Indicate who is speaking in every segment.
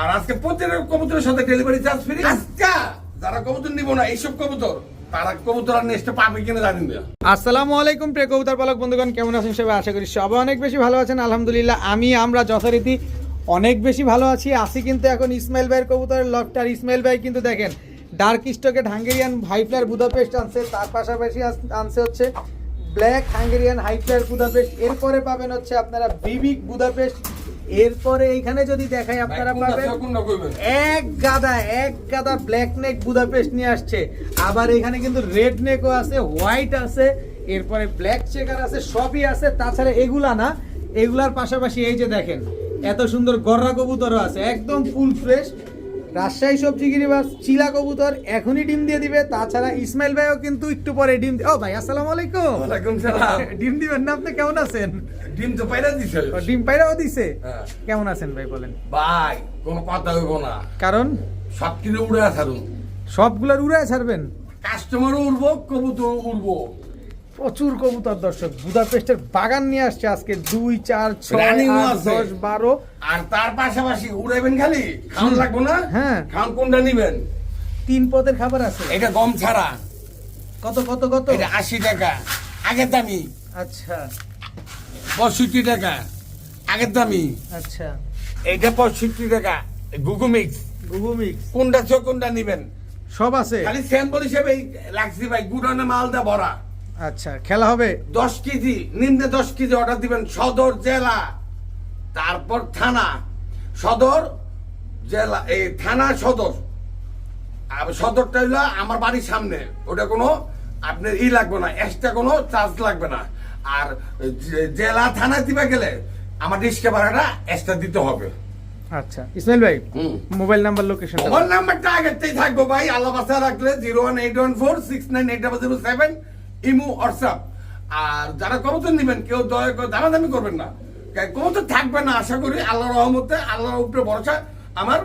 Speaker 1: আর আজকে প্রত্যেকের কবুতরের সাথে ডেলিভারি চার্জ ফ্রি আজকে যারা কবুতর নিব না, এইসব কবুতর
Speaker 2: আসসালামু আলাইকুম বন্ধুগণ, কেমন আছেন আশা করি অনেক বেশি ভালো আছেন। আলহামদুলিল্লাহ, আমি, আমরা যথারীতি অনেক বেশি ভালো আছি। কিন্তু এখন ইসমাইল ইসমাইল কিন্তু দেখেন আনছে, তার পাশাপাশি আনছে হচ্ছে ব্ল্যাক হাঙ্গেরিয়ান এরপরে পাবেন হচ্ছে আপনারা বিবিক বুদাপেস্ট এরপরে এইখানে যদি দেখাই আপনারা পাবেন এক গাদা এক গাদা ব্ল্যাক নেক বুদাপেস্ট নিয়ে আসছে। আবার এখানে কিন্তু রেড নেকও আছে হোয়াইট আছে এরপরে ব্ল্যাক চেকার আছে সবই আছে। তাছাড়া এগুলা না এগুলার পাশাপাশি এই যে দেখেন এত সুন্দর গররা কবুতরও আছে একদম ফুল ফ্রেশ রাজশাহী সবজি গিরিবাস চিলা কবুতর এখনই ডিম দিয়ে দিবে। তাছাড়া ইসমাইল ভাইও কিন্তু একটু পরে ডিম ও ভাই আসসালামু আলাইকুম।
Speaker 1: ওয়ালাইকুম সালাম।
Speaker 2: ডিম দিবেন না আপনি? কেমন আছেন?
Speaker 1: ডিম তো পাইরা দিছে।
Speaker 2: ডিম পাইরাও দিছে?
Speaker 1: হ্যাঁ।
Speaker 2: কেমন আছেন ভাই বলেন?
Speaker 1: ভাই কোনো কথা হইব না।
Speaker 2: কারণ?
Speaker 1: সব কিনে উড়ে ছাড়ুন।
Speaker 2: সবগুলোর উড়ায় ছাড়বেন?
Speaker 1: কাস্টমারও উড়বো কবুতর উড়বো।
Speaker 2: প্রচুর কবুতর দর্শক। বুদাপেস্টের বাগান নিয়ে আসছে আজকে দুই চার ছয়। দশ বারো।
Speaker 1: আর তার পাশাপাশি উড়াইবেন খালি? খাওয়ান লাগবো না?
Speaker 2: হ্যাঁ।
Speaker 1: খাওয়ান কোনটা নিবেন?
Speaker 2: তিন পদের খাবার আছে।
Speaker 1: এটা গম ছাড়া।
Speaker 2: কত কত কত?
Speaker 1: এটা আশি টাকা। আগের দামি।
Speaker 2: আচ্ছা।
Speaker 1: পঁয়ষট্টি টাকা। আগের দামি।
Speaker 2: আচ্ছা।
Speaker 1: এইটা পঁয়ষট্টি টাকা। গুগু মিক্স।
Speaker 2: গুগু মিক্স।
Speaker 1: কোনটা চো কোনটা নিবেন?
Speaker 2: সব আছে।
Speaker 1: খালি স্যাম্পল হিসেবে লাগছি ভাই গুড়ানে মালদা ভরা।
Speaker 2: আচ্ছা খেলা হবে?
Speaker 1: দশ কেজি নিম্নে দশ কেজি অর্ডার দিবেন সদর জেলা তারপর থানা। সদর জেলা এই থানা সদর। আর সদরটা হইল আমার বাড়ির সামনে। ওটা কোনো আপনার ই লাগবে না এক্সট্রা কোনো চার্জ লাগবে না। আর জেলা থানায় দিবে গেলে আমার রিক্সা ভাড়াটা এক্সট্রা দিতে হবে।
Speaker 2: আচ্ছা ইসমাইল ভাই মোবাইল নাম্বার লোকেশন
Speaker 1: মোবাইল নাম্বারটা আগেরটাই থাকব ভাই আল্লাহ বাসা রাখলে zero one eight one four six nine eight double zero seven imo WhatsApp আর যারা কবুতর নেবেন কেউ দয়া করে দামাদামি করবেন না। কবুতর থাকবে না আশা করি আল্লাহর রহমতে আল্লাহর উপরে ভরসা আমার।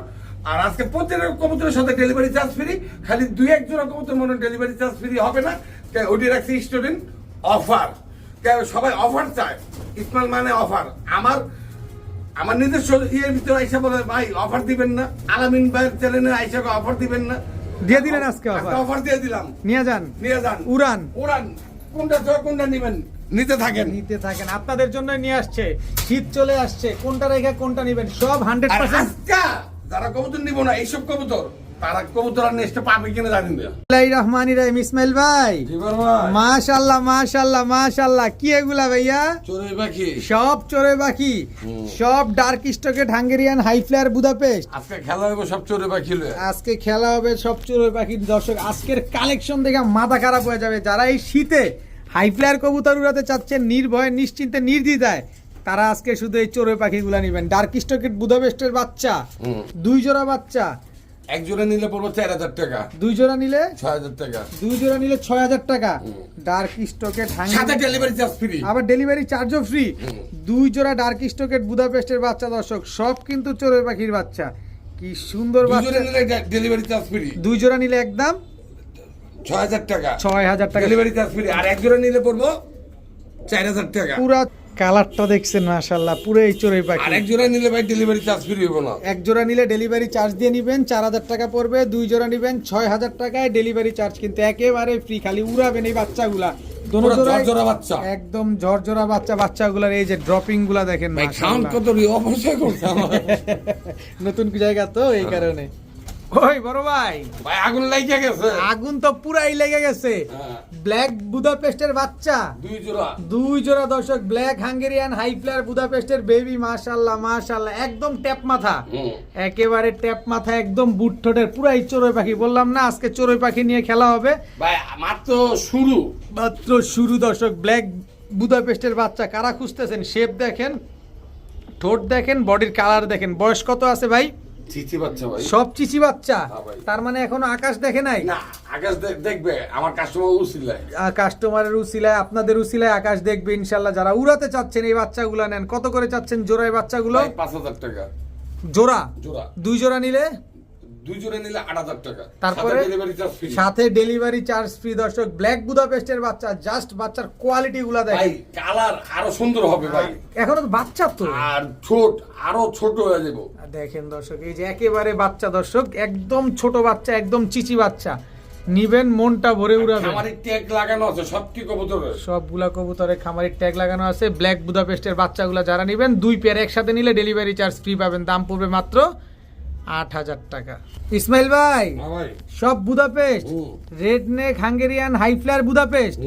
Speaker 1: আর আজকে প্রত্যেকের কবুতরের সাথে ডেলিভারি চার্জ ফ্রি খালি দুই এক জোড়া কবুতর মনে ডেলিভারি চার্জ ফ্রি হবে না। ওটি রাখছি স্টুডেন্ট অফার সবাই অফার চায়। ইসমাইল মানে অফার আমার আমার নিজস্ব ইয়ের ভিতরে আইসা বলে ভাই অফার দিবেন না। আলামিন ভাইয়ের চ্যানেলে আইসা অফার দিবেন না।
Speaker 2: দিয়ে দিলেন আজকে?
Speaker 1: অফার দিয়ে দিলাম।
Speaker 2: নিয়ে যান।
Speaker 1: নিয়ে যান।
Speaker 2: উড়ান।
Speaker 1: উড়ান। কোনটা চাও কোনটা নিবেন? নিতে থাকেন।
Speaker 2: নিতে থাকেন। আপনাদের জন্য নিয়ে আসছে। শীত চলে আসছে। কোনটা রেখে কোনটা নেবেন? সব হান্ড্রেড পার্সেন্ট
Speaker 1: যারা কবুতর নিব না এইসব কবুতর তারা কবুতর আর পাবে কিনা জানি না।
Speaker 2: রহমান রাহিম ইসমাইল ভাই। মাশাল্লাহ মাশাল্লাহ মাশাল্লাহ। কি এগুলা ভাইয়া?
Speaker 1: চোরে পাখি।
Speaker 2: সব চড়ে বাকি সব ডার্ক স্টকেট হাঙ্গেরিয়ান হাই ফ্লায়ার বুদাপেস্ট
Speaker 1: আজকে খেলা হইব সব চোরে পাখি
Speaker 2: আজকে খেলা হবে সব চড়ে পাখির দর্শক আজকের কালেকশন দেখে মাথা খারাপ হয়ে যাবে। যারা এই শীতে হাই ফ্লায়ার কবুতর উড়াতে চাচ্ছেন নির্ভয়ে নিশ্চিন্তে নির্দ্বিধায় তারা আজকে শুধু এই চড়ে পাখিগুলা নেবেন। ডার্ক স্টকেট বুদাপেস্টের বাচ্চা দুই জোড়া বাচ্চা
Speaker 1: এক জোড়া নিলে পড়ব চার হাজার টাকা।
Speaker 2: দুই জোড়া নিলে?
Speaker 1: ছয় হাজার টাকা।
Speaker 2: দুই জোড়া নিলে ছয় হাজার টাকা। ডার্ক স্টকেট
Speaker 1: সাথে ডেলিভারি চার্জ ফ্রি
Speaker 2: আবার ডেলিভারি চার্জও ফ্রি দুই জোড়া ডার্ক স্টকেট বুদাপেস্টের বাচ্চা দর্শক সব কিন্তু চড়ুই পাখির বাচ্চা। কি সুন্দর বাচ্চা।
Speaker 1: নিলে ডেলিভারি চার্জ ফ্রি
Speaker 2: দুই জোড়া নিলে একদম?
Speaker 1: ছয় হাজার টাকা।
Speaker 2: ছয় হাজার টাকা।
Speaker 1: ডেলিভারি চার্জ ফ্রি আর এক জোড়া নিলে পড়ব চার হাজার টাকা।
Speaker 2: পুরা কালারটা দেখছেন মাশাল্লাহ পুরো এই
Speaker 1: আর
Speaker 2: পাখি।
Speaker 1: এক জোড়া নিলে ভাই ডেলিভারি চার্জ ফ্রি হইব না।
Speaker 2: এক জোড়া নিলে ডেলিভারি চার্জ দিয়ে নিবেন চার হাজার টাকা পড়বে দুই জোড়া নিবেন ছয় হাজার টাকায় ডেলিভারি চার্জ কিন্তু একেবারে ফ্রি খালি উড়াবেন এই বাচ্চাগুলা। একদম ঝরঝরা বাচ্চা বাচ্চাগুলার এই যে ড্রপিংগুলা দেখেন মাশাআল্লাহ। নতুন জায়গা তো এই কারণে। ওই বড় ভাই।
Speaker 1: ভাই আগুন লাগিয়ে গেছে।
Speaker 2: আগুন তো পুরাই লেগে গেছে।
Speaker 1: হ্যাঁ,
Speaker 2: ব্ল্যাক বুদাপেস্টের বাচ্চা।
Speaker 1: দুই জোড়া।
Speaker 2: দুই জোড়া দর্শক ব্ল্যাক হাঙ্গেরিয়ান হাই ফ্লায়ার বুদাপেস্টের বেবি মাশাল্লাহ মাশাল্লাহ একদম ট্যাপ মাথা। একেবারে ট্যাপ মাথা একদম বুট ঠোঁটের পুরাই চড়ুই পাখি। বললাম না আজকে চড়ুই পাখি নিয়ে খেলা হবে।
Speaker 1: ভাই মাত্র শুরু।
Speaker 2: মাত্র শুরু দর্শক ব্ল্যাক বুদাপেস্টের বাচ্চা। কারা খুঁজতেছেন? শেপ দেখেন ঠোঁট দেখেন বডির কালার দেখেন। বয়স কত আছে ভাই?
Speaker 1: চিচি বাচ্চা ভাই।
Speaker 2: সব চিচি বাচ্চা?
Speaker 1: হ্যাঁ
Speaker 2: তার মানে এখনও আকাশ দেখে নাই?
Speaker 1: না আকাশ দেখবে আমার কাস্টমার উচিলায়
Speaker 2: কাস্টমারের উসিলায় আপনাদের উসিলায় আকাশ দেখবে ইনশাল্লাহ। যারা উড়াতে চাচ্ছেন এই বাচ্চাগুলো নেন। কত করে চাচ্ছেন জোড়ায় বাচ্চাগুলো?
Speaker 1: পাঁচ হাজার টাকা।
Speaker 2: জোড়া?
Speaker 1: জোড়া।
Speaker 2: দুই জোড়া নিলে?
Speaker 1: দুই জোড়া নিলে আট হাজার টাকা।
Speaker 2: তারপরে সাথে ডেলিভারি চার্জ ফ্রি দর্শক ব্ল্যাক বুদাপেস্টের বাচ্চা জাস্ট বাচ্চার কোয়ালিটি গুলা
Speaker 1: ভাই কালার আরও সুন্দর হবে ভাই।
Speaker 2: এখনও তো বাচ্চা তো।
Speaker 1: আর ছোট আরও ছোট হয়ে যাব।
Speaker 2: দেখেন দর্শক এই যে একেবারে বাচ্চা দর্শক একদম ছোট বাচ্চা একদম চিচি বাচ্চা। নিবেন মনটা ভরে উড়াবে।
Speaker 1: ট্যাগ লাগানো আছে সব কি কবুতরের?
Speaker 2: সবগুলা কবুতরে খামারের ট্যাগ লাগানো আছে। ব্ল্যাক বুদাপেস্টের বাচ্চাগুলা যারা নেবেন দুই পেয়ার একসাথে নিলে ডেলিভারি চার্জ ফ্রি পাবেন। দাম পড়বে মাত্র আট হাজার টাকা। ইসমাইল ভাই
Speaker 1: হ্যাঁ
Speaker 2: সব Budapest. Red neck Hungarian high flyer Budapest.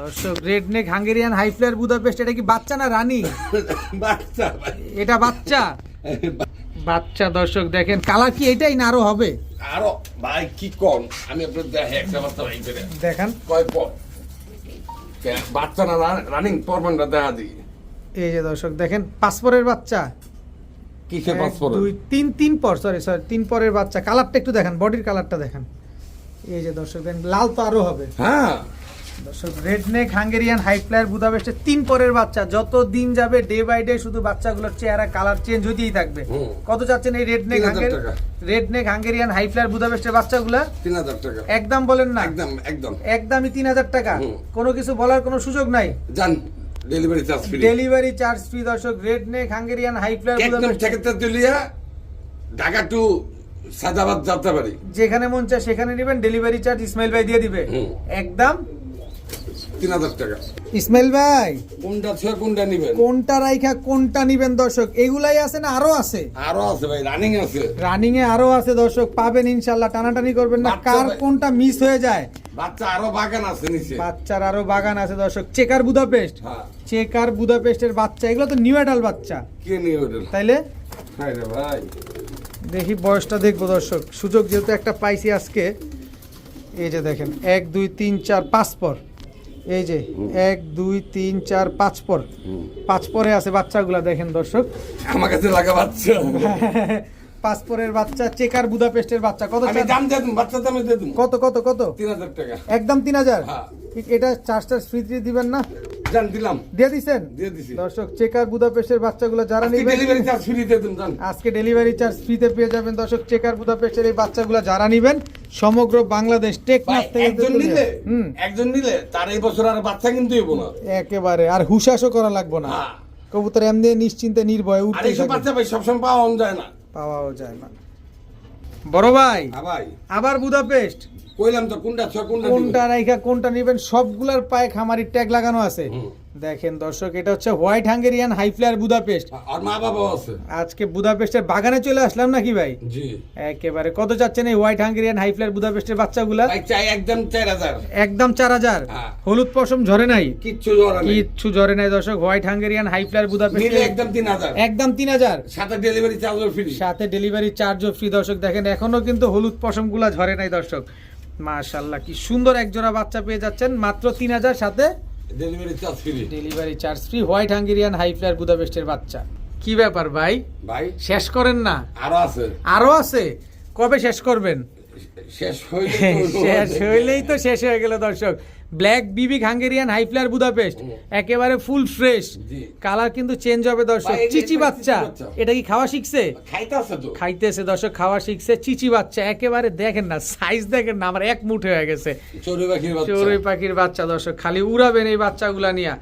Speaker 2: দর্শক red neck Hungarian high flyer Budapest এটা কি বাচ্চা না রানী?
Speaker 1: বাচ্চা
Speaker 2: এটা বাচ্চা। বাচ্চা দর্শক দেখেন কালার কি এটাই না আরও হবে?
Speaker 1: আরও ভাই কি কম আমি আপনার দেখে একটা বাচ্চা ভাই করে।
Speaker 2: দেখেন।
Speaker 1: কয় পর? বাচ্চা না রানিং পরমানটা দেখা দিই।
Speaker 2: এই যে দর্শক দেখেন পাসপোর্টের বাচ্চা। দুই তিন তিন পর সরি সরি তিন পরের বাচ্চা। কালারটা একটু দেখেন বডির কালারটা দেখেন। এই যে দর্শক দেখেন লাল তো আরও হবে।
Speaker 1: হ্যাঁ।
Speaker 2: দর্শক red neck Hungarian high flyer বুদাপেস্টের তিন পরের বাচ্চা। যত দিন যাবে ডে বাই ডে শুধু বাচ্চাগুলোর চেহারা কালার চেঞ্জ হতেই থাকবে। কত যাচ্ছেন এই red neck
Speaker 1: 3000
Speaker 2: red neck Hungarian high flyer বুদাপেস্টের বাচ্চাগুলা?
Speaker 1: টাকা।
Speaker 2: একদম বলেন না।
Speaker 1: একদম একদম।
Speaker 2: একদমই তিন হাজার টাকা। কোনো কিছু বলার কোনো সুযোগ নাই?
Speaker 1: জান delivery charge free
Speaker 2: delivery charge free দর্শক। রেড নেক হাঙ্গেরিয়ান হাই
Speaker 1: একদম
Speaker 2: বুদাপেস্ট
Speaker 1: ঠেকেতে তুলিয়া ঢাকা টু সাদাবাদ যাতে পারি
Speaker 2: যেখানে মন চায় সেখানে নেবেন। ডেলিভারি চার্জ ইসমাইল ভাই দিয়ে দিবে। একদম
Speaker 1: তিন হাজার টাকা।
Speaker 2: ইসমাইল ভাই
Speaker 1: কোনটা ছয় কোনটা নিবেন?
Speaker 2: কোনটা রাইখা কোনটা নিবেন দর্শক? এগুলাই আছে না? আরও আছে?
Speaker 1: আরও আছে ভাই রানিং আছে।
Speaker 2: রানিং এ আরও আছে দর্শক পাবেন ইনশাল্লাহ টানাটানি করবেন না। কার কোনটা মিস হয়ে যায়?
Speaker 1: বাচ্চা আরও বাগান আছে নিচে।
Speaker 2: বাচ্চার আরও বাগান আছে দর্শক। চেকার বুদাপেস্ট
Speaker 1: হ্যাঁ।
Speaker 2: চেকার বুদাপেস্টের বাচ্চা। এগুলো তো নিউ অ্যাডাল বাচ্চা।
Speaker 1: কে নিয়ে ওঠেন
Speaker 2: তাইলে?
Speaker 1: হ্যাঁ রে ভাই।
Speaker 2: দেখি বয়সটা দেখব দর্শক। সুযোগ যেহেতু একটা পাইছি আজকে। এই যে দেখেন এক দুই তিন চার পাঁচ পর। এই যে এক দুই তিন চার পাঁচ পর। পাঁচ পরে আছে বাচ্চাগুলো দেখেন দর্শক।
Speaker 1: আমার কাছে লাগা বাচ্চা।
Speaker 2: পাঁচ পরের বাচ্চা চেকার বুদাপেস্টের বাচ্চা। কত
Speaker 1: আমি দাম দিয়ে বাচ্চা দামে দিয়ে
Speaker 2: কত কত কত?
Speaker 1: তিন হাজার টাকা।
Speaker 2: একদম তিন হাজার?
Speaker 1: হ্যাঁ।
Speaker 2: এটা চার্জ টার্জ ফ্রি দিবেন না?
Speaker 1: জান দিলাম।
Speaker 2: দিয়ে দিছেন?
Speaker 1: দিয়ে দিছি।
Speaker 2: দর্শক চেকার বুদাপেস্টের বাচ্চাগুলো যারা নেবেন
Speaker 1: ডেলিভারি চার্জ ফ্রি দিয়ে জান।
Speaker 2: আজকে ডেলিভারি চার্জ ফ্রিতে পেয়ে যাবেন দর্শক চেকার বুদাপেস্টের এই বাচ্চাগুলো যারা নেবেন সমগ্র বাংলাদেশ টেকনাফ থেকে
Speaker 1: একজন নিলে একজন নিলে তার এই বছর আর বাচ্চা কিন্তু হইব না।
Speaker 2: একেবারে আর হুশাসও করা লাগবে না।
Speaker 1: হ্যাঁ।
Speaker 2: কবুতর এমনি নিশ্চিন্তে নির্ভয়ে
Speaker 1: আর
Speaker 2: উঠতে
Speaker 1: এইসব বাচ্চা ভাই সবসময় পাওয়া যায় না।
Speaker 2: পাওয়াও যায় না। বড় ভাই
Speaker 1: হ্যাঁ ভাই।
Speaker 2: আবার বুদাপেস্ট।
Speaker 1: কইলাম তো কোনটা কোনটা
Speaker 2: কোনটা রাইখা কোনটা নেবেন সবগুলার পায়ে খামারির ট্যাগ লাগানো আছে। দেখেন দর্শক এটা হচ্ছে white Hungarian high flyer Budapest
Speaker 1: আর মা বাবা আছে।
Speaker 2: আজকে বুদাপেস্টের বাগানে চলে আসলাম নাকি ভাই?
Speaker 1: জি।
Speaker 2: একেবারে কত চাচ্ছেন এই হোয়াইট হাঙ্গেরিয়ান হাই ফ্লায়ার বুদাপেস্টের বাচ্চাগুলা?
Speaker 1: ভাই চাই একদম চার হাজার।
Speaker 2: একদম চার হাজার।
Speaker 1: হ্যাঁ।
Speaker 2: হলুদ পশম ঝরে নাই?
Speaker 1: কিচ্ছু জোড়া নেই।
Speaker 2: কিচ্ছু ঝরে নাই দর্শক white Hungarian high flyer Budapest
Speaker 1: নিলে একদম তিন হাজার।
Speaker 2: একদম তিন হাজার।
Speaker 1: সাথে ডেলিভারি চার্জও ফ্রি
Speaker 2: সাথে ডেলিভারি চার্জও ফ্রি দর্শক দেখেন এখনও কিন্তু হলুদ পশমগুলা ঝরে নাই দর্শক। মাশাল্লাহ কি সুন্দর এক জোড়া বাচ্চা পেয়ে যাচ্ছেন মাত্র তিন হাজার সাথে
Speaker 1: delivery charge free
Speaker 2: delivery charge free white Hungarian high flyer বুদাপেস্টের বাচ্চা। কি ব্যাপার ভাই?
Speaker 1: ভাই।
Speaker 2: শেষ করেন না?
Speaker 1: আরও আছে।
Speaker 2: আরও আছে? কবে শেষ করবেন?
Speaker 1: শেষ
Speaker 2: হইলেই তো শেষ হয়ে গেল দর্শক। ব্ল্যাক বিবিক হাঙ্গেরিয়ান হাই ফ্লায়ার বুদাপেস্ট একেবারে ফুল ফ্রেশ কালার কিন্তু চেঞ্জ হবে দর্শক। চিচি বাচ্চা। এটা কি খাওয়া শিখছে? খাইতেছে দর্শক খাওয়া শিখছে। চিচি বাচ্চা একেবারে দেখেন না সাইজ দেখেন না আমার এক মুঠে হয়ে গেছে।
Speaker 1: চড়ুই পাখির বাচ্চা।
Speaker 2: দর্শক খালি উড়াবেন এই বাচ্চাগুলা নিয়ে।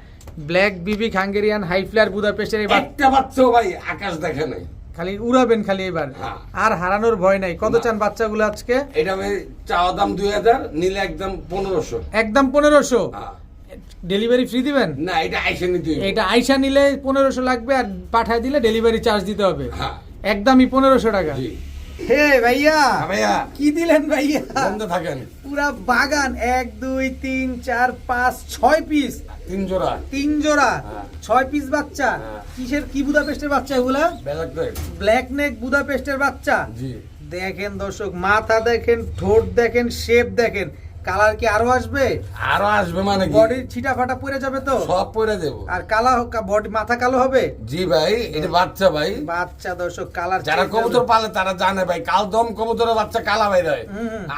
Speaker 2: ব্ল্যাক বিবিক হাঙ্গেরিয়ান হাই ফ্লায়ার বুদাপেস্টের এই বাচ্চা।
Speaker 1: বাচ্চাও ভাই আকাশ দেখে নাই।
Speaker 2: খালি উড়াবেন খালি এবার।
Speaker 1: হ্যাঁ।
Speaker 2: আর হারানোর ভয় নাই। কত। চান বাচ্চাগুলো আজকে?
Speaker 1: এটা আমি চাওয়া দাম দুই হাজার নিলে একদম পনেরোশো।
Speaker 2: একদম পনেরোশো?
Speaker 1: হ্যাঁ।
Speaker 2: ডেলিভারি ফ্রি দিবেন?
Speaker 1: না এটা আইসা নিতে।
Speaker 2: এটা আইসা নিলে পনেরোশো লাগবে আর পাঠায় দিলে ডেলিভারি চার্জ দিতে হবে।
Speaker 1: হ্যাঁ।
Speaker 2: একদমই পনেরোশো টাকা। হে ভাইয়া
Speaker 1: হ্যাঁ, ভাইয়া।
Speaker 2: কি দিলেন ভাইয়া?
Speaker 1: বন্ধ থাকেন।
Speaker 2: পুরা বাগান এক দুই তিন চার পাঁচ ছয় পিস
Speaker 1: তিন জোড়া।
Speaker 2: তিন জোড়া
Speaker 1: হ্যাঁ।
Speaker 2: ছয় পিস বাচ্চা।
Speaker 1: হ্যাঁ।
Speaker 2: কিসের কি বুদাপেস্টের বাচ্চা এগুলা? ব্ল্যাক নেক বুদাপেস্টের বাচ্চা।
Speaker 1: জি।
Speaker 2: দেখেন দর্শক মাথা দেখেন ঠোঁট দেখেন শেপ দেখেন। কালার কি আরও আসবে?
Speaker 1: আরও আসবে মানে কি?
Speaker 2: বডির ছিটা ফাটা পড়ে যাবে তো?
Speaker 1: সব পরে দেবো।
Speaker 2: আর কালা বডি মাথা কালো হবে?
Speaker 1: জি ভাই এটা বাচ্চা ভাই।
Speaker 2: বাচ্চা দর্শক কালার
Speaker 1: যারা কবুতর পালে তারা জানে ভাই কাল দম কবুতরের বাচ্চা কালা বাইর হয়।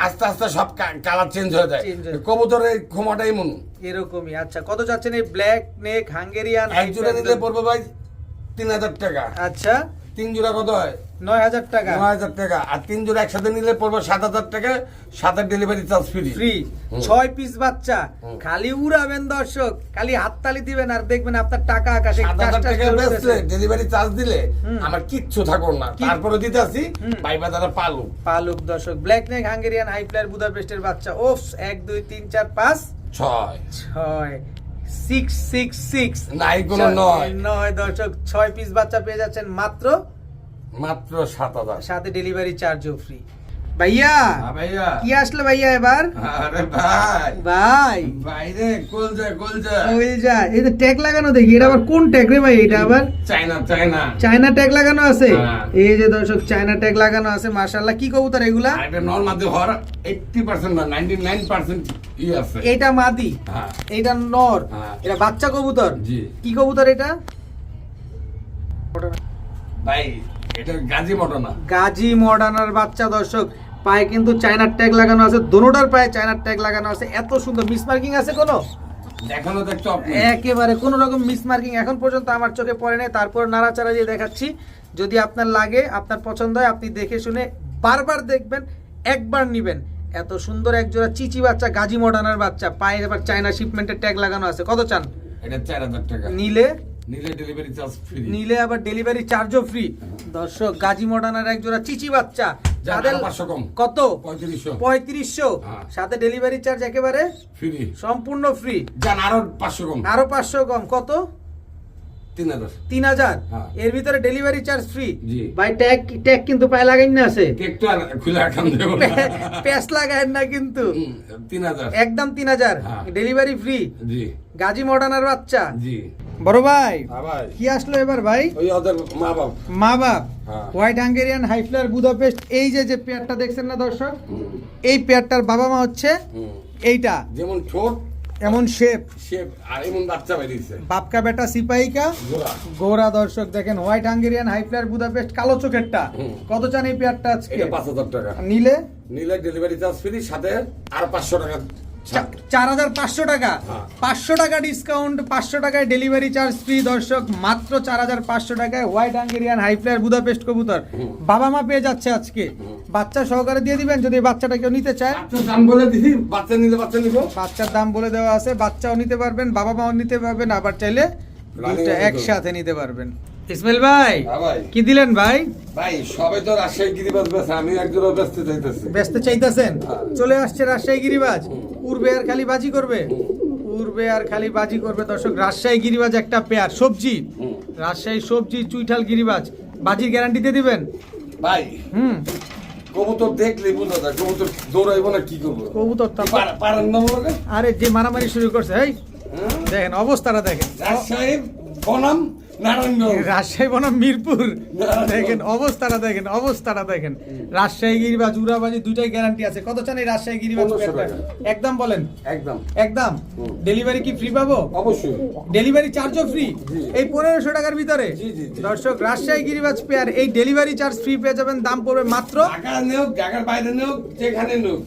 Speaker 1: আস্তে আস্তে সব কালার চেঞ্জ হয়ে যায়। কবুতরের ক্ষমাটাই মন।
Speaker 2: এরকমই আচ্ছা কত যাচ্ছেন এই ব্ল্যাক নেক হাঙ্গেরিয়ান
Speaker 1: এক জোড়া নিলে পড়বে ভাই তিন হাজার টাকা।
Speaker 2: আচ্ছা
Speaker 1: তিন জোড়া কত হয়?
Speaker 2: নয় হাজার টাকা।
Speaker 1: নয় হাজার টাকা। আর তিন জোড়া একসাথে নিলে পড়বে সাত হাজার টাকা। ডেলিভারি চার্জ ফ্রি
Speaker 2: ফ্রি ছয় পিস বাচ্চা। খালি উড়াবেন দর্শক। খালি হাততালি দিবেন আর দেখবেন আপনার টাকা আকাশে।
Speaker 1: ডেলিভারি চার্জ দিলে আমার কিচ্ছু থাকো না। তারপরে দিতে আসি
Speaker 2: হুম।
Speaker 1: ভাই বাজারে পালু
Speaker 2: পালুক দর্শক। Black neck Hungarian high flyer বুদাপেস্টের বাচ্চা। ওফ এক দুই তিন চার পাঁচ।
Speaker 1: ছয়।
Speaker 2: ছয়। সিক্স সিক্স সিক্স
Speaker 1: নাই কোনো নয়।
Speaker 2: নয় দর্শক ছয় পিস বাচ্চা পেয়ে যাচ্ছেন মাত্র
Speaker 1: মাত্র সাত হাজার।
Speaker 2: সাথে ডেলিভারি চার্জও ফ্রি ভাইয়া
Speaker 1: হ্যাঁ ভাইয়া।
Speaker 2: কি আসলো ভাইয়া এবার?
Speaker 1: আরে ভাই।
Speaker 2: ভাই।
Speaker 1: বাইরে কোল যায় কোল যায়।
Speaker 2: ওই যা এই তো ট্যাগ লাগানো দেখি এটা আবার কোন ট্যাগ রে ভাই এটা আবার?
Speaker 1: চাইনা চাইনা
Speaker 2: চায়না ট্যাগ লাগানো আছে?
Speaker 1: হ্যাঁ।
Speaker 2: এই যে দর্শক চায়না ট্যাগ লাগানো আছে মাশাআল্লাহ। কি কবুতর এগুলা?
Speaker 1: এটা নর্মাল হওয়ার এইটটি পার্সেন্ট না নাইনটি নাইন পার্সেন্ট ই আছে।
Speaker 2: এইটা মাদি।
Speaker 1: হ্যাঁ।
Speaker 2: এইটা নর। এটা বাচ্চা কবুতর?
Speaker 1: জি।
Speaker 2: কি কবুতর এটা?
Speaker 1: ভাই এটা গাজী মটো না
Speaker 2: গাজী মডার্নার বাচ্চা দর্শক। পায়ে কিন্তু চায়নার ট্যাগ লাগানো আছে দোনোটার পায়ে চায়নার ট্যাগ লাগানো আছে। এত সুন্দর মিস মার্কিং আছে কোনো?
Speaker 1: দেখানো দেখছ
Speaker 2: একেবারে কোনো রকম মিস মার্কিং এখন পর্যন্ত আমার চোখে পড়ে নাই। তারপর নাড়াচাড়া দিয়ে দেখাচ্ছি। যদি আপনার লাগে আপনার পছন্দ হয় আপনি দেখে শুনে বারবার দেখবেন একবার নিবেন। এত সুন্দর একজোড়া চিচি বাচ্চা গাজী মডার্নার বাচ্চা। পায়ে এবার চায়না শিপমেন্টের ট্যাগ লাগানো আছে। কত চান?
Speaker 1: এটা চার হাজার টাকা।
Speaker 2: নিলে
Speaker 1: নিলে ডেলিভারি চার্জ ফ্রি
Speaker 2: নিলে আবার ডেলিভারি চার্জও ফ্রি দর্শক গাজী মডার্নার এক জোড়া চিচি বাচ্চা।
Speaker 1: যান,
Speaker 2: তাদের
Speaker 1: আরও 500 কম।
Speaker 2: কত?
Speaker 1: পঁয়ত্রিশশো। হ্যাঁ।
Speaker 2: সাথে ডেলিভারি চার্জ একেবারে
Speaker 1: ফ্রি
Speaker 2: সম্পূর্ণ ফ্রি
Speaker 1: আরও পাঁচশো কম।
Speaker 2: আরও পাঁচশো কম। কত?
Speaker 1: তিন হাজার। হ্যাঁ।
Speaker 2: এর ভিতরে ডেলিভারি চার্জ ফ্রি। ভাই ট্যাগ ট্যাগ কিন্তু পায়ে লাগাই না আছে? প্যাস লাগায় না কিন্তু।
Speaker 1: তিন হাজার।
Speaker 2: একদম তিন হাজার।
Speaker 1: হ্যাঁ।
Speaker 2: ডেলিভারি ফ্রি
Speaker 1: জি।
Speaker 2: গাজী মডার্নার বাচ্চা।
Speaker 1: জি।
Speaker 2: বড় ভাই
Speaker 1: ভাই।
Speaker 2: কি আসলো এবার ভাই?
Speaker 1: ওই ওদের মা বাপ।
Speaker 2: মা বাপ।
Speaker 1: হ্যাঁ।
Speaker 2: হোয়াইট হাঙ্গেরিয়ান হাইফ্লার বুদাপেস্ট এই যে যে পেয়ারটা দেখছেন না দর্শক? এই পেয়ারটার বাবা মা হচ্ছে এইটা।
Speaker 1: যেমন ঠোঁট
Speaker 2: এমন শেপ।
Speaker 1: সে আর এমন বাচ্চা বেরিয়েছে।
Speaker 2: বাপকা বেটা সিপাহিকা। গোরা। দর্শক দেখেন হোয়াইট হাঙ্গেরিয়ান হাইফ্লার বুদাপেস্ট কালো চোখেরটা। কত চান এই পেয়ারটা আজকে?
Speaker 1: এটা পাঁচ হাজার টাকা।
Speaker 2: নিলে?
Speaker 1: নিলে ডেলিভারি চার্জ ফ্রি সাথে আর পাঁচশো টাকা ছাড়।
Speaker 2: চার হাজার পাঁচশো টাকা।
Speaker 1: হ্যাঁ।
Speaker 2: পাঁচশো টাকা ডিসকাউন্ট পাঁচশো টাকায় ডেলিভারি চার্জ ফ্রি দর্শক মাত্র চার হাজার পাঁচশো টাকায় হোয়াইট হাঙ্গেরিয়ান হাইফ্লায়ার বুদাপেস্ট কবুতর। বাবা মা পেয়ে যাচ্ছে আজকে। বাচ্চা সহকারে দিয়ে দিবেন যদি বাচ্চাটা কেউ নিতে চায়।
Speaker 1: দাম বলে দিছি বাচ্চা নিলে বাচ্চা নিবো।
Speaker 2: বাচ্চার দাম বলে দেওয়া আছে বাচ্চাও নিতে পারবেন বাবা মাও নিতে পারবেন আবার চাইলে একসাথে নিতে পারবেন। ইসমাইল ভাই
Speaker 1: হ্যাঁ ভাই।
Speaker 2: কি দিলেন ভাই?
Speaker 1: ভাই সবাই তো রাজশাহী গিরিবাজ বেছে আমি একজন ব্যস্ত যাইতেছি
Speaker 2: ব্যস্ত চাইতেছেন?
Speaker 1: হ্যাঁ।
Speaker 2: চলে আসছে রাজশাহী গিরিবাজ। উড়বে আর খালি বাজি করবে? উড়বে আর খালি বাজি করবে। দর্শক রাজশাহী গিরিবাজ একটা পেয়ার সবজি। রাজশাহী সবজি চুইঠাল গিরিবাজ। বাজির গ্যারান্টি দিয়ে দিবেন?
Speaker 1: ভাই
Speaker 2: হুম।
Speaker 1: কবুতর দেখলে বোঝা যায় কবুতর দৌড়াইবো না কি করব?
Speaker 2: কবুতর তো
Speaker 1: পার- পারেন না
Speaker 2: আরে যে মারামারি শুরু করছে এই
Speaker 1: হ্যাঁ?
Speaker 2: দেখেন অবস্থাটা দেখেন।
Speaker 1: রাজশাহী বনাম নারায়ণগঞ্জ
Speaker 2: রাজশাহী বনাম মিরপুর। দেখেন অবস্থাটা দেখেন অবস্থাটা দেখেন। রাজশাহী গিরিবাজ উড়াবাজি দুইটাই গ্যারান্টি আছে। কত চান এই রাজশাহী গিরিবাজ
Speaker 1: 1500
Speaker 2: পেয়ারটা?
Speaker 1: টাকা।
Speaker 2: একদম বলেন?
Speaker 1: একদম।
Speaker 2: একদম? ডেলিভারি কি ফ্রি পাবো?
Speaker 1: অবশ্যই।
Speaker 2: ডেলিভারি চার্জও ফ্রি এই পনেরোশো টাকার ভিতরে। দর্শক রাজশাহী গিরিবাজ পেয়ার এই ডেলিভারি চার্জ ফ্রি পেয়ে যাবেন দাম পড়বে মাত্র
Speaker 1: ঢাকা নেওক ঢাকার বাইরে নেওক যেখানে নেওক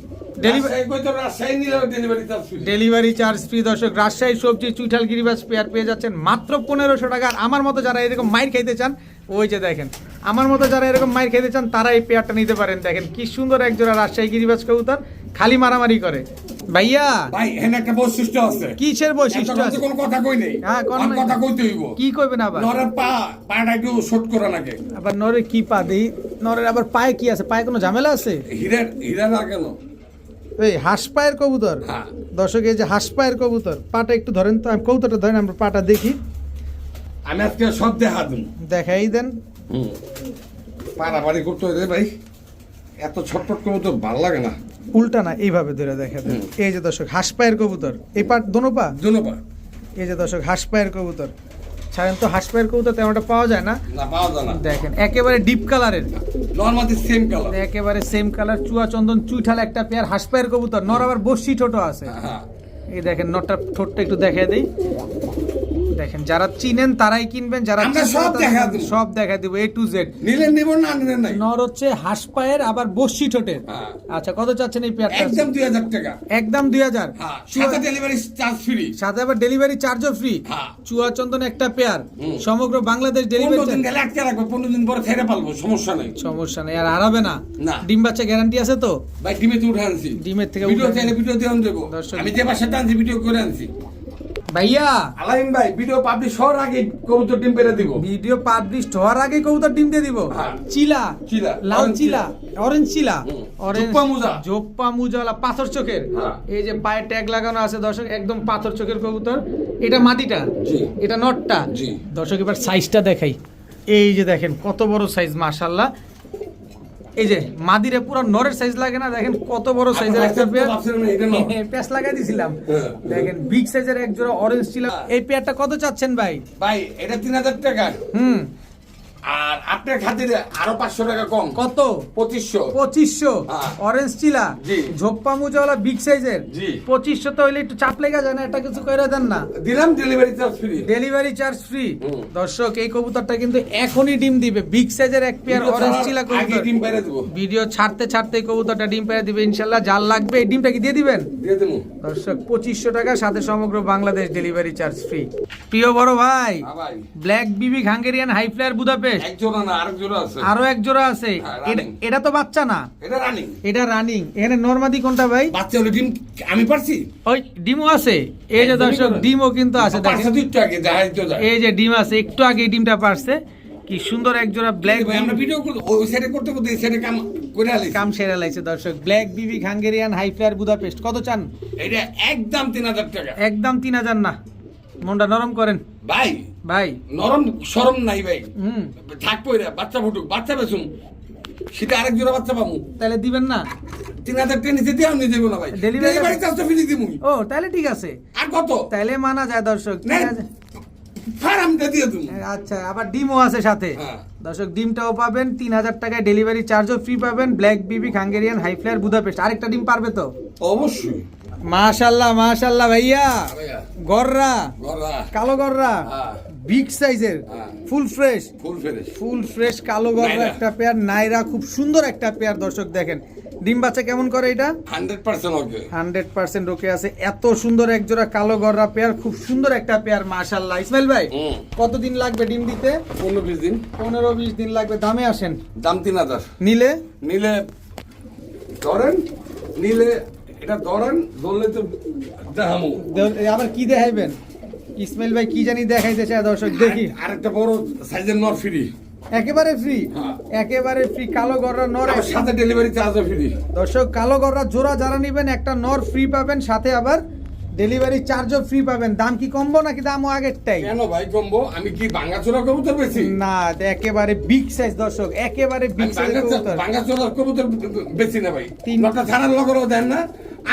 Speaker 1: ডেলিভারি চার্জ ফ্রি।
Speaker 2: দর্শক। রাজশাহী সবজি চুইঠাল গিরিবাস পেয়ার পেয়ে যাচ্ছেন মাত্র পনেরোশো টাকা। আর আমার মতো যারা এরকম মাইর খাইতে চান ওই যে দেখেন আমার মতো যারা এরকম মাইর খাইতে চান তারা এই পেয়ারটা নিতে পারেন। দেখেন কি সুন্দর এক জোড়া রাজশাহী গিরিবাজ কবুতর। খালি মারামারি করে। ভাইয়া!
Speaker 1: ভাই এখানে একটা বৈশিষ্ট্য আছে।
Speaker 2: কিসের বৈশিষ্ট্য আছে?
Speaker 1: কোনো কথা কই নেই।
Speaker 2: হ্যাঁ, কোন
Speaker 1: কথা কইতে হইব।
Speaker 2: কি কইবেন আবার?
Speaker 1: নরের পা পাটা একটু শর্ট করা লাগে
Speaker 2: আবার নরের কি পা দেই? নরের আবার পায়ে কি আছে? পায়ে কোনো ঝামেলা আছে?
Speaker 1: হীরের হীরা না। কেন
Speaker 2: এই হাঁস পায়ের কবুতর।
Speaker 1: হ্যাঁ।
Speaker 2: দর্শক এই যে হাঁস পায়ের কবুতর পাটা একটু ধরেন তো আমি কবুতরটা ধরেন আমরা পাটা দেখি।
Speaker 1: আমি আজকে সব দেখা দিন
Speaker 2: দেখাই দেন।
Speaker 1: পাড়াপাড়ি করতে রে ভাই এত ছটফট করব তো ভালো লাগে না।
Speaker 2: উল্টা না এইভাবে ধরে দেখা দেন। এই যে দর্শক হাঁস পায়ের কবুতর এই পাট দোনো পা?
Speaker 1: দুনো পা।
Speaker 2: এই যে দর্শক হাঁস পায়ের কবুতর। ছাড়েন তো হাঁস পায়ের কবুতর তেমনটা পাওয়া যায় না।
Speaker 1: না পাওয়া যায় না।
Speaker 2: দেখেন একেবারে ডিপ কালারের
Speaker 1: নরমালি সেম কালার
Speaker 2: একেবারে সেম কালার চুয়া চন্দন চুইঠাল একটা পেয়ার হাঁস পায়ের কবুতর নর আবার বসি ছোট আছে।
Speaker 1: হ্যাঁ।
Speaker 2: এই দেখেন নটটা ঠোঁটটা একটু দেখাই দেই। দেখেন যারা চিনেন তারাই কিনবেন যারা
Speaker 1: সব দেখা
Speaker 2: কিনবেন। সব দেখা দিব এ টু জেড
Speaker 1: নিলেন নিব না নিলেন নাই।
Speaker 2: নর হচ্ছে হাঁস পায়ের আবার বসি ঠোঁটের।
Speaker 1: হ্যাঁ।
Speaker 2: আচ্ছা কত চাচ্ছেন এই পেয়ারটা?
Speaker 1: একদম দুই হাজার টাকা।
Speaker 2: একদম দুই হাজার।
Speaker 1: হ্যাঁ সাথে ডেলিভারি চার্জ ফ্রি
Speaker 2: সাথে আবার ডেলিভারি চার্জও ফ্রি
Speaker 1: হ্যাঁ।
Speaker 2: চুয়া চন্দন একটা পেয়ার। সমগ্র বাংলাদেশ
Speaker 1: পনেরো
Speaker 2: ডেলিভারি
Speaker 1: দিন গেলে আটকে রাখব পনেরো দিন পরে ছেড়ে পালবো সমস্যা নেই।
Speaker 2: সমস্যা নেই আর হারাবে না। ডিম বাচ্চা গ্যারান্টি আছে তো?
Speaker 1: ভাই ডিমে তো উঠে আনছি।
Speaker 2: ডিমের থেকে
Speaker 1: ভিডিও চাইলে ভিডিও দিয়ে আন দেবো আমি যে বাসাতে আনছি ভিডিও করে আনছি।
Speaker 2: ভাইয়া।
Speaker 1: আলাইম ভাই ভিডিও পাবলিশ হওয়ার আগে কবুতর ডিম পেরে দিব।
Speaker 2: ভিডিও পাবলিশ হওয়ার আগে কবুতর ডিম দিয়ে দিব।
Speaker 1: হ্যাঁ।
Speaker 2: চিলা
Speaker 1: চিলা,
Speaker 2: লাল চিলা অরেঞ্জ চিলা। অরেঞ্জ
Speaker 1: মোজা।
Speaker 2: জোপ্পা মুজালা পাথর চোখের।
Speaker 1: হ্যাঁ।
Speaker 2: এই যে পায়ে ট্যাগ লাগানো আছে দর্শক একদম পাথর চোখের কবুতর। এটা মাদিটা
Speaker 1: জি।
Speaker 2: এটা নটটা? দর্শক এবার সাইজটা দেখাই। এই যে দেখেন কত বড় সাইজ মাশাল্লাহ এই যে মাদিরে পুরো নরের সাইজ লাগে না দেখেন কত বড় সাইজের একটা পেয়ার।
Speaker 1: এটা
Speaker 2: লাগাই দিছিলাম।
Speaker 1: হ্যাঁ।
Speaker 2: দেখেন বিগ সাইজের এক জোড়া অরেঞ্জ ছিল। এই পেয়ারটা কত চাচ্ছেন ভাই?
Speaker 1: ভাই এটা তিন হাজার টাকা।
Speaker 2: হুম।
Speaker 1: আর আপনার খাতিরে আরও পাঁচশো টাকা কম।
Speaker 2: কত?
Speaker 1: পঁচিশশো।
Speaker 2: পঁচিশশো?
Speaker 1: হ্যাঁ।
Speaker 2: অরেঞ্জ চিলা?
Speaker 1: জি।
Speaker 2: ঝোপ্পা মুজাওয়ালা বিগ সাইজের পঁচিশশো তো হইলে একটু চাপ লেগে যায় না এটা কিছু করে দেন না।
Speaker 1: দিলাম delivery charge free
Speaker 2: delivery charge free দর্শক এই কবুতরটা কিন্তু এখনই ডিম দিবে। বিগ সাইজের এক পেয়ার অরেঞ্জ চিলা কবুতর।
Speaker 1: ডিম পেরে দেবো।
Speaker 2: ভিডিও ছাড়তে ছাড়তে এই কবুতরটা ডিম পেয়ে দিবে ইনশাল্লাহ। জাল লাগবে এই ডিমটা কি দিয়ে দিবেন?
Speaker 1: দিয়ে দেবো।
Speaker 2: দর্শক পঁচিশশো টাকা সাথে সমগ্র বাংলাদেশ ডেলিভারি চার্জ ফ্রি প্রিয় বড় ভাই
Speaker 1: হ্যাঁ
Speaker 2: ব্ল্যাক বিবি হাঙ্গেরিয়ান হাই ফ্লায়ার বুদাপেস্ট
Speaker 1: এক জোড়া না আরেক জোড়া আছে।
Speaker 2: আরও এক জোড়া আছে। এটা- তো বাচ্চা না?
Speaker 1: এটা রানিং
Speaker 2: এটা রানিং এখানে নর্মাদি কোনটা ভাই?
Speaker 1: বাচ্চা হলে ডিম আমি পারছি?
Speaker 2: ওই ডিমও আছে। এই যে দর্শক ডিমও কিন্তু আছে
Speaker 1: পারছে
Speaker 2: দেখেন।
Speaker 1: তো একটু আগে জাহাজ তো যায়।
Speaker 2: এই যে ডিম আছে একটু আগে ডিমটা পারছে। কি সুন্দর এক জোড়া ব্ল্যাক
Speaker 1: আমরা ভিডিও করতে ওই সাইডে করতে করতে এই সাইডে কাম করে আলি
Speaker 2: কাম সেরা লাগছে দর্শক। ব্ল্যাক বিবি হাঙ্গেরিয়ান হাই ফ্লায়ার বুদাপেস্ট কত চান?
Speaker 1: এটা একদম তিন হাজার টাকা।
Speaker 2: একদম তিন হাজার না। মনটা নরম করেন।
Speaker 1: ভাই
Speaker 2: ভাই।
Speaker 1: নরম সরম নাই ভাই।
Speaker 2: হুম।
Speaker 1: থাকব এরা বাচ্চা ফুটুক বাচ্চা বেসুম সেটা আরেক জোড়া বাচ্চা পাবো
Speaker 2: তাহলে দিবেন না?
Speaker 1: তিন হাজার টাকা নিচে দিয়ে আমি দেবো না ভাই। ডেলিভারি চার্জটা ফ্রি দিব
Speaker 2: ও তাহলে ঠিক আছে।
Speaker 1: আর কত?
Speaker 2: তাহলে মানা যায় দর্শক। ঠিক। আছে।
Speaker 1: ফার দিয়ে দেবো
Speaker 2: আচ্ছা আবার ডিমও আছে সাথে।
Speaker 1: হ্যাঁ।
Speaker 2: দর্শক ডিমটাও পাবেন তিন হাজার টাকায় ডেলিভারি চার্জও ফ্রি পাবেন ব্ল্যাক বিবি হাঙ্গেরিয়ান হাই ফ্লায়ার বুদাপেস্ট আরেকটা ডিম পারবে তো?
Speaker 1: অবশ্যই।
Speaker 2: মাশাল্লাহ মাশাল্লাহ ভাইয়া।
Speaker 1: ভাইয়া,
Speaker 2: গররা। কালো গররা।
Speaker 1: হ্যাঁ।
Speaker 2: বিগ সাইজের।
Speaker 1: হ্যাঁ।
Speaker 2: Full fresh.
Speaker 1: ফুল ফেরেস
Speaker 2: ফুল ফ্রেশ কালো গররা একটা পেয়ার। নাইরা খুব সুন্দর একটা পেয়ার দর্শক দেখেন। ডিম বাচ্চা কেমন করে এটা?
Speaker 1: Hundred percent okay.
Speaker 2: Hundred percent okay আছে। এত সুন্দর এক জোড়া কালো গররা পেয়ার খুব সুন্দর একটা পেয়ার মাশাল্লাহ। ইসমাইল ভাই
Speaker 1: হুম।
Speaker 2: কতদিন লাগবে ডিম দিতে?
Speaker 1: পনেরো বিশ দিন।
Speaker 2: পনেরো বিশ দিন লাগবে। দামে আসেন।
Speaker 1: দাম তিন হাজার।
Speaker 2: নিলে?
Speaker 1: নিলে ধরেন নিলে এটা ধরেন ধরলে তো দেখামু।
Speaker 2: আবার কি দেখাইবেন? ইসমাইল ভাই কি জানি দেখাইতে চায় দর্শক দেখি।
Speaker 1: আরেকটা বড় সাইজের নর ফ্রি
Speaker 2: একেবারে ফ্রি
Speaker 1: হ্যাঁ।
Speaker 2: একেবারে ফ্রি কালো গররা নর
Speaker 1: সাথে ডেলিভারি চার্জও ফ্রি
Speaker 2: দর্শক কালো গররা জোড়া যারা নেবেন একটা নর ফ্রি পাবেন সাথে আবার ডেলিভারি চার্জও ফ্রি পাবেন। দাম কি কমবো নাকি দামও আগেরটাই?
Speaker 1: কেন ভাই কমবো? আমি কি ভাঙ্গাচোরা কবুতর বেশি
Speaker 2: না একেবারে বিগ সাইজ দর্শক একেবারে বিগ সাইজ
Speaker 1: ভাঙ্গাচোরা কবুতর। বেশি না ভাই।
Speaker 2: তিন-
Speaker 1: নটা থানার লগরও দেন না।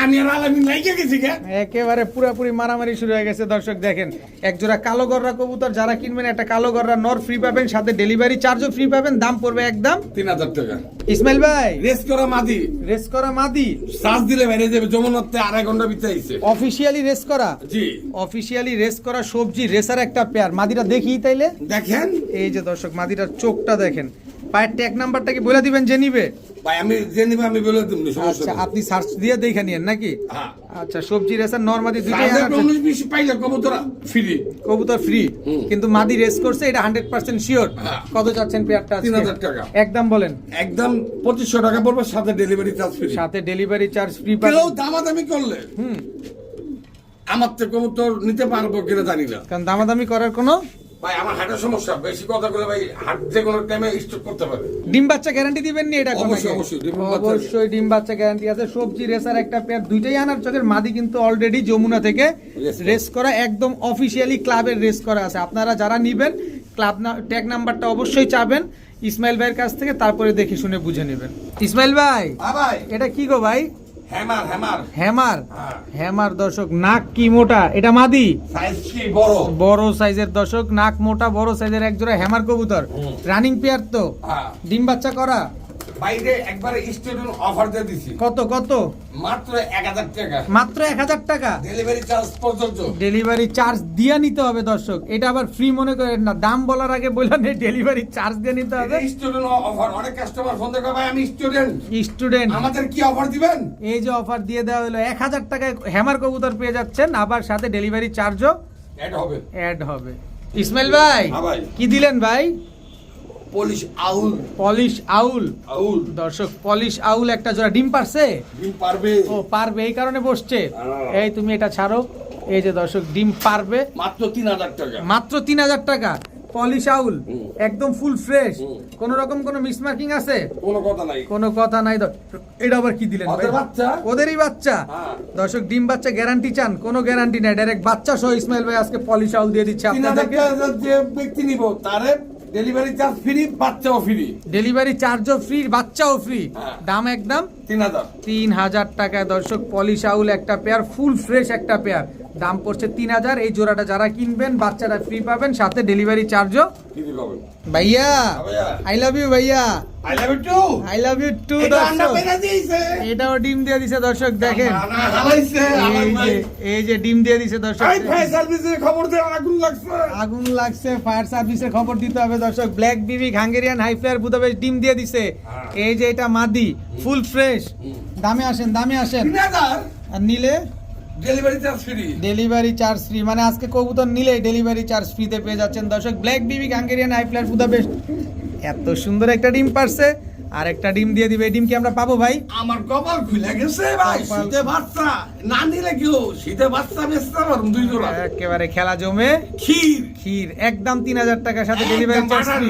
Speaker 1: আমি আর আলামি লাইকে গেছি কে?
Speaker 2: একেবারে পুরাপুরি মারামারি শুরু হয়ে গেছে দর্শক দেখেন। এক জোড়া কালো গররা কবুতর যারা কিনবেন একটা কালো গররা নর ফ্রি পাবেন সাথে ডেলিভারি চার্জও ফ্রি পাবেন দাম পড়বে একদম
Speaker 1: তিন হাজার টাকা।
Speaker 2: ইসমাইল ভাই।
Speaker 1: রেস করা মাদি।
Speaker 2: রেস করা মাদি।
Speaker 1: চার্জ দিলে বাইরে যাবে যমুনাতে আড়াই ঘণ্টা বিতাইছে
Speaker 2: অফিসিয়ালি রেস করা?
Speaker 1: জি।
Speaker 2: অফিসিয়ালি রেস করা সবজি রেসার একটা পেয়ার মাদিটা দেখি তাইলে।
Speaker 1: দেখেন।
Speaker 2: এই যে দর্শক মাদিটার চোখটা দেখেন। ট্যাগ নাম্বারটা কি বলে দিবেন যে নিবে?
Speaker 1: ভাই আমি যে নিবে আমি বলে দিব সমস্যা
Speaker 2: আচ্ছা আপনি সার্চ দিয়ে দেখে নিয়েন নাকি?
Speaker 1: হ্যাঁ।
Speaker 2: আচ্ছা সবজি রেসার নর্মাদি দুইটাই আনার
Speaker 1: উনিশ বিশ পাইলে কবুতর ফ্রি
Speaker 2: কবুতর ফ্রি কিন্তু মাদি রেস করছে এটা হান্ড্রেড পার্সেন্ট শিওর
Speaker 1: হ্যাঁ।
Speaker 2: কত চাচ্ছেন পেয়ারটা আজকে?
Speaker 1: 3000 টাকা।
Speaker 2: একদম বলেন।
Speaker 1: একদম পঁচিশশো টাকা পড়বে সাথে ডেলিভারি চার্জ ফ্রি
Speaker 2: সাথে ডেলিভারি চার্জ ফ্রি
Speaker 1: কেউ দামাদামি করলে
Speaker 2: হুম।
Speaker 1: আমার থেকে কবুতর নিতে পারব কিনা জানি না।
Speaker 2: কারণ দামাদামি করার কোনো
Speaker 1: ভাই আমার হার্টের সমস্যা। বেশি কথা বলে ভাই হার্ট যে কোনো টাইমে স্ট্রোক করতে পারে
Speaker 2: ডিম বাচ্চা গ্যারান্টি দিবেন নি এটা
Speaker 1: অবশ্যই,
Speaker 2: আগে?
Speaker 1: অবশ্যই, ডিম বাচ্চা-
Speaker 2: অবশ্যই ডিম বাচ্চা গ্যারান্টি আছে। সবজি রেসার একটা পেয়ার দুইটাই আনার চোখের মাদি কিন্তু অলরেডি যমুনা থেকে রেস করা একদম অফিসিয়ালি ক্লাবের রেস করা আছে। আপনারা যারা নিবেন ক্লাব ট্যাগ নাম্বারটা অবশ্যই চাবেন। ইসমাইল ভাইয়ের কাছ থেকে তারপরে দেখে শুনে বুঝে নেবেন। ইসমাইল ভাই
Speaker 1: হ্যাঁ ভাই।
Speaker 2: এটা কি গো ভাই?
Speaker 1: Hammer hammer.
Speaker 2: হ্যামার?
Speaker 1: হ্যাঁ।
Speaker 2: হ্যামার দর্শক নাক কি মোটা? এটা মাদি?
Speaker 1: সাইজ কি বড়?
Speaker 2: বড় সাইজের দর্শক নাক মোটা বড় সাইজের এক জোড়া হ্যামার কবুতর। রানিং পেয়ার তো।
Speaker 1: হ্যাঁ।
Speaker 2: ডিম বাচ্চা করা?
Speaker 1: বাইরে একবারে স্টুডেন্ট অফার দিয়ে দিছি।
Speaker 2: কত কত?
Speaker 1: মাত্র এক হাজার টাকা।
Speaker 2: মাত্র এক হাজার টাকা?
Speaker 1: ডেলিভারি চার্জ পর্যন্ত।
Speaker 2: ডেলিভারি চার্জ দিয়ে নিতে হবে দর্শক। এটা আবার ফ্রি মনে করেন না। দাম বলার আগে বললেন ডেলিভারি চার্জ দিয়ে নিতে হবে।
Speaker 1: স্টুডেন্ট অফার অনেক কাস্টমার ফোন ভাই আমি স্টুডেন্ট
Speaker 2: স্টুডেন্ট
Speaker 1: আমাদের কি অফার দিবেন?
Speaker 2: এই যে অফার দিয়ে দেওয়া হলো এক হাজার টাকায় হ্যামার কবুতর পেয়ে যাচ্ছেন আবার সাথে ডেলিভারি চার্জও
Speaker 1: অ্যাড হবে।
Speaker 2: অ্যাড হবে। ইসমাইল
Speaker 1: হ্যাঁ ভাই।
Speaker 2: কি দিলেন ভাই?
Speaker 1: Polish oil.
Speaker 2: Polish oil.
Speaker 1: Oil.
Speaker 2: দর্শক পলিশ আউল একটা জোড়া ডিম পারছে?
Speaker 1: ডিম পারবে।
Speaker 2: ও পারবে এই কারণে বসছে।
Speaker 1: হ্যাঁ।
Speaker 2: এই তুমি এটা ছাড়ো। এই যে দর্শক ডিম পারবে।
Speaker 1: মাত্র তিন হাজার টাকা।
Speaker 2: মাত্র তিন হাজার টাকা। পলিশ আউল একদম ফুল ফ্রেশ। কোন রকম কোনো মিসমার্কিং আছে?
Speaker 1: কোনো কথা নাই।
Speaker 2: কোনো কথা নাই এটা আবার কি দিলেন ভাই?
Speaker 1: বাচ্চা?
Speaker 2: ওদেরই বাচ্চা?
Speaker 1: হ্যাঁ।
Speaker 2: দর্শক ডিম বাচ্চা গ্যারান্টি চান। কোনো গ্যারান্টি নাই। ডাইরেক্ট বাচ্চা সহ ইসমাইল ভাই আজকে পলিশ আউল দিয়ে দিচ্ছে আপনাদেরকে।
Speaker 1: যে ব্যক্তি নিব তারে ডেলিভারি চার্জ ফ্রি বাচ্চাও ফ্রি
Speaker 2: ডেলিভারি চার্জও ফ্রি বাচ্চাও ফ্রি
Speaker 1: হ্যাঁ।
Speaker 2: দাম একদম
Speaker 1: তিন হাজার।
Speaker 2: তিন হাজার টাকায় দর্শক পলিশ আউল একটা পেয়ার ফুল ফ্রেশ একটা পেয়ার দাম পড়ছে তিন হাজার। এই জোড়াটা যারা কিনবেন বাচ্চারা ফ্রি পাবেন সাথে ডেলিভারি চার্জও ভাইয়া আই লাভ ইউ ভাইয়া।
Speaker 1: I love you too
Speaker 2: I love you too এটাও ডিম দিয়ে দিছে দর্শক দেখেন। এই যে ডিম দিয়ে দিছে দর্শক।
Speaker 1: খবর আগুন লাগছে।
Speaker 2: আগুন লাগছে ফায়ার সার্ভিসের খবর দিতে হবে দর্শক। ব্ল্যাক বিবি হাঙ্গেরিয়ান হাই ফ্লায়ার বুদাপেস্ট ডিম দিয়ে দিছে।
Speaker 1: হ্যাঁ।
Speaker 2: এই যে এটা মাদি ফুল ফ্রেশ দামে আসেন দামে আসেন। আর নিলে?
Speaker 1: Delivery charge free
Speaker 2: delivery charge free মানে আজকে কবুতর নিলে ডেলিভারি চার্জ ফ্রিতে পেয়ে যাচ্ছেন দর্শক। ব্ল্যাক বিবি হাঙ্গেরিয়ান হাই ফ্লায়ার বুদাপেস্ট এত সুন্দর একটা ডিম পারছে। আর একটা ডিম দিয়ে দিবে। এই ডিম কি আমরা পাবো ভাই?
Speaker 1: আমার কপাল খুলে গেছে ভাই শীতে বাচ্চা। না নিলে কেউ শীতে বাচ্চা বেচতে পারুন দুই জোড়া।
Speaker 2: একেবারে খেলা জমে।
Speaker 1: ক্ষীর।
Speaker 2: ক্ষীর। একদম তিন হাজার টাকার সাথে ডেলিভারি চার্জ ফ্রি।